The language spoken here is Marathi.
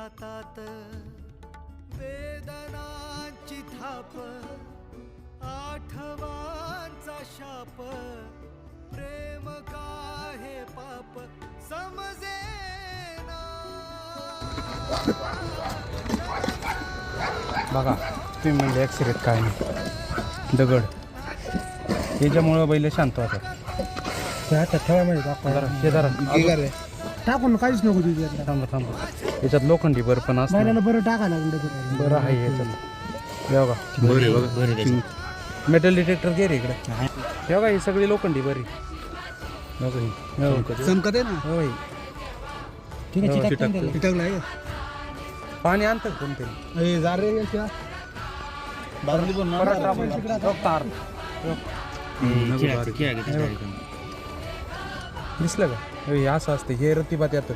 हातात वेदनांची थाप आठवांचा शाप प्रेम काहे पाप समजे बघा तुम्ही म्हणले ॲक्सिडेंट काय नाही. दगड. याच्यामुळं बैल शांत होतात. ठेवा म्हणजे जरा हे जरा टाकून काहीच नको तुझ्या थांबा थांबा. याच्यात लोखंडी बर पण असतं. बैलाला बरं टाकायला लागलं बरं आहे याच्यात. हे बघा. मेटल डिटेक्टर घे रे इकडे. हे बघा ही सगळी लोखंडी बरी बघा ही. हो. चमकत आहे. ना? ठीक आहे चिटकतं. आहे. पाणी आणतं का कोणतरी ए, जा रे याच्या. बादली पण ना. परत आपण बघ तार दिसलं का? हे असं असतं. हे रतिबात येतं